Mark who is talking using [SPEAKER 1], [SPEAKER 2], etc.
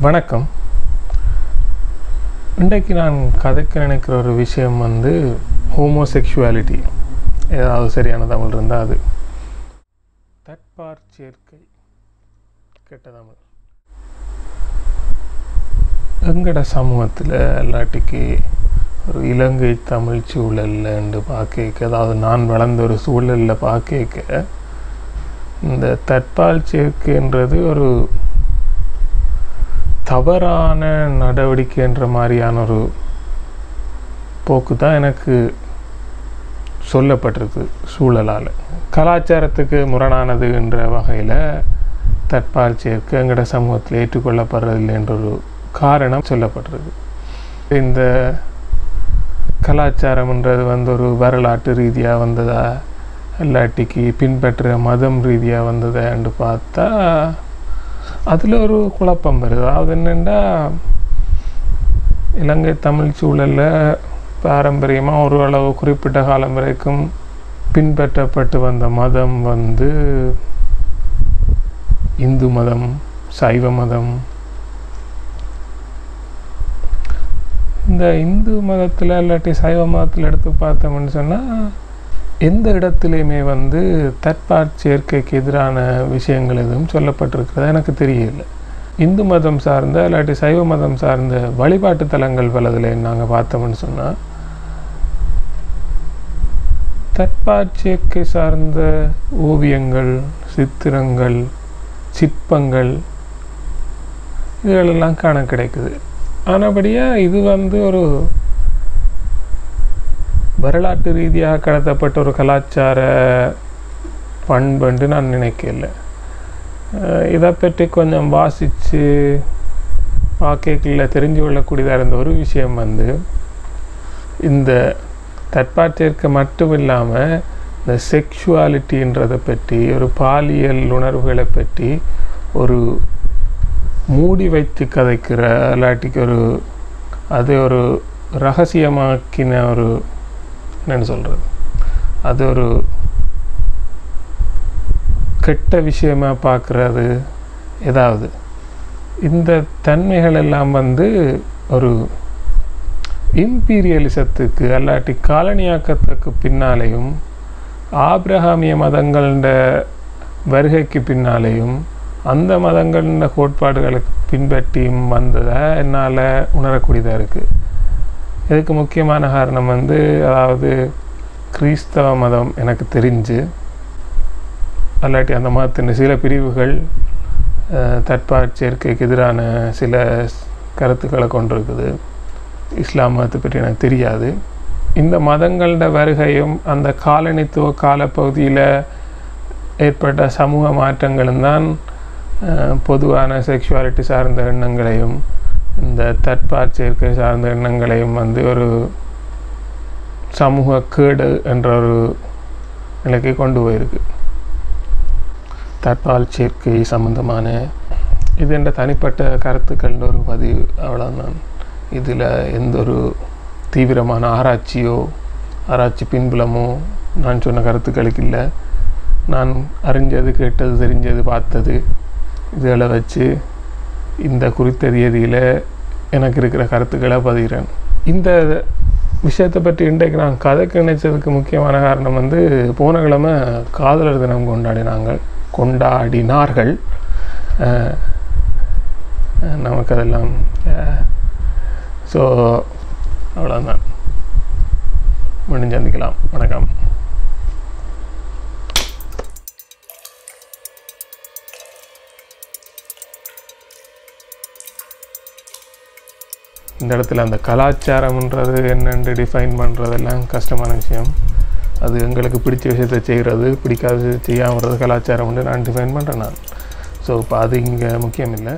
[SPEAKER 1] வணக்கம். இன்றைக்கு நான் கதைக்க நினைக்கிற ஒரு விஷயம் வந்து ஹோமோசெக்ஷுவாலிட்டி ஏதாவது சரியான தமிழ் இருந்தால் அது. தட்பார் சேர்க்கை. கெட்ட தமிழ். எங்கட சமூகத்தில் இல்லாட்டிக்கு ஒரு இலங்கை தமிழ் சூழல்ல பார்க்க அதாவது நான் வளர்ந்த ஒரு சூழலில் பார்க்க இந்த தற்பால் சேர்க்கைன்றது ஒரு தவறான நடவடிக்கைன்ற மாதிரியான ஒரு போக்கு தான் எனக்கு சொல்லப்பட்டிருக்கு சூழலால். கலாச்சாரத்துக்கு முரணானதுன்ற வகையில் தற்பால் சேர்க்க எங்கட சமூகத்தில் ஏற்றுக்கொள்ளப்படுறதில்லைன்ற ஒரு காரணம் சொல்லப்பட்டிருக்கு. இந்த கலாச்சாரம்ன்றது வந்து ஒரு வரலாற்று ரீதியாக வந்ததா? இல்லாட்டிக்கு பின்பற்ற மதம் ரீதியாக வந்ததான்னு பார்த்தா அதில் ஒரு குழப்பம் வருது. அது என்னென்னா இலங்கை தமிழ் சூழலில் பாரம்பரியமாக ஒரு அளவு குறிப்பிட்ட காலம் வரைக்கும் பின்பற்றப்பட்டு வந்த மதம் வந்து இந்து மதம் சைவ மதம். இந்த இந்து மதத்தில் இல்லாட்டி சைவ மதத்தில் எடுத்து பார்த்தோம்னு சொன்னால் எந்த இடத்துலையுமே வந்து தற்பாற் சேர்க்கைக்கு எதிரான விஷயங்கள் எதுவும் சொல்லப்பட்டிருக்கிறதா எனக்கு தெரியல இந்து மதம் சார்ந்த இல்லாட்டி சைவ மதம் சார்ந்த வழிபாட்டு தலங்கள் பலதில் நாங்கள் பார்த்தோம்னு சொன்னால் தற்பாற் சேர்க்கை சார்ந்த ஓவியங்கள் சித்திரங்கள் சிற்பங்கள் இதுகளெல்லாம் காண கிடைக்குது. ஆனபடியாக இது வந்து ஒரு வரலாற்று ரீதியாக கடத்தப்பட்ட ஒரு கலாச்சார பண்புண்டு நான் நினைக்கல. இதை பற்றி கொஞ்சம் வாசித்து வாக்கைகளில் தெரிஞ்சு கொள்ளக்கூடியதாக இருந்த ஒரு விஷயம் வந்து இந்த தற்பாற்றிற்கு மட்டும் இல்லாமல் இந்த செக்ஷுவாலிட்டின்றதை பற்றி ஒரு பாலியல் உணர்வுகளை பற்றி ஒரு மூடி வைத்து கதைக்கிற இல்லாட்டிக்கு ஒரு அது ஒரு ரகசியமாக்கின ஒரு என்னென்னு சொல்கிறது அது ஒரு கெட்ட விஷயமா பார்க்குறது ஏதாவது. இந்த தன்மைகள் எல்லாம் வந்து ஒரு இம்பீரியலிசத்துக்கு அல்லாட்டி காலனியாக்கத்துக்கு பின்னாலேயும் ஆப்ரஹாமிய மதங்கள வருகைக்கு பின்னாலேயும் அந்த மதங்கள கோட்பாடுகளுக்கு பின்பற்றியும் வந்ததை என்னால் உணரக்கூடியதாக இருக்குது இதுக்கு முக்கியமான காரணம் வந்து அதாவது கிறிஸ்தவ மதம் எனக்கு தெரிஞ்சு அல்லாட்டி அந்த மதத்தின் சில பிரிவுகள் தற்பாற் சேர்க்கைக்கு எதிரான சில கருத்துக்களை கொண்டிருக்குது. இஸ்லாம் மதத்தை பற்றி எனக்கு தெரியாது. இந்த மதங்களோட வருகையும் அந்த காலனித்துவ காலப்பகுதியில் ஏற்பட்ட சமூக மாற்றங்களும் தான் பொதுவான செக்ஷுவாலிட்டி சார்ந்த எண்ணங்களையும் இந்த தற்பாற் சேர்க்கை சார்ந்த எண்ணங்களையும் வந்து ஒரு சமூக கேடு என்ற ஒரு நிலைக்கு கொண்டு போயிருக்கு. தற்பால் சேர்க்கை சம்பந்தமான இது என்ற தனிப்பட்ட கருத்துக்கள் ஒரு பதிவு அவ்வளோதான் இதில் எந்த ஒரு தீவிரமான ஆராய்ச்சியோ ஆராய்ச்சி பின்புலமோ நான் சொன்ன கருத்துக்களுக்கு இல்லை. நான் அறிஞ்சது கேட்டது தெரிஞ்சது பார்த்தது இதில் வச்சு இந்த குறித்த தேதியில் எனக்கு இருக்கிற கருத்துக்களை பதிகிறேன். இந்த விஷயத்தை பற்றி இன்றைக்கு நான் கதைக்கு நினைச்சதுக்கு முக்கியமான காரணம் வந்து போன கிழமை காதலர் தினம் கொண்டாடினாங்க கொண்டாடினார்கள். நமக்கு அதெல்லாம் ஸோ அவ்வளோதான் மீண்டும் சந்திக்கலாம். வணக்கம். இந்த இடத்துல அந்த கலாச்சாரம்ன்றது என்னென்று டிஃபைன் பண்ணுறதெல்லாம் கஷ்டமான விஷயம். அது எங்களுக்கு பிடிச்ச விஷயத்தை செய்கிறது பிடிக்காத செய்யாமல் கலாச்சாரம்னு நான் டிஃபைன் பண்ணுறேன் நான். ஸோ இப்போ அது இங்கே முக்கியம் இல்லை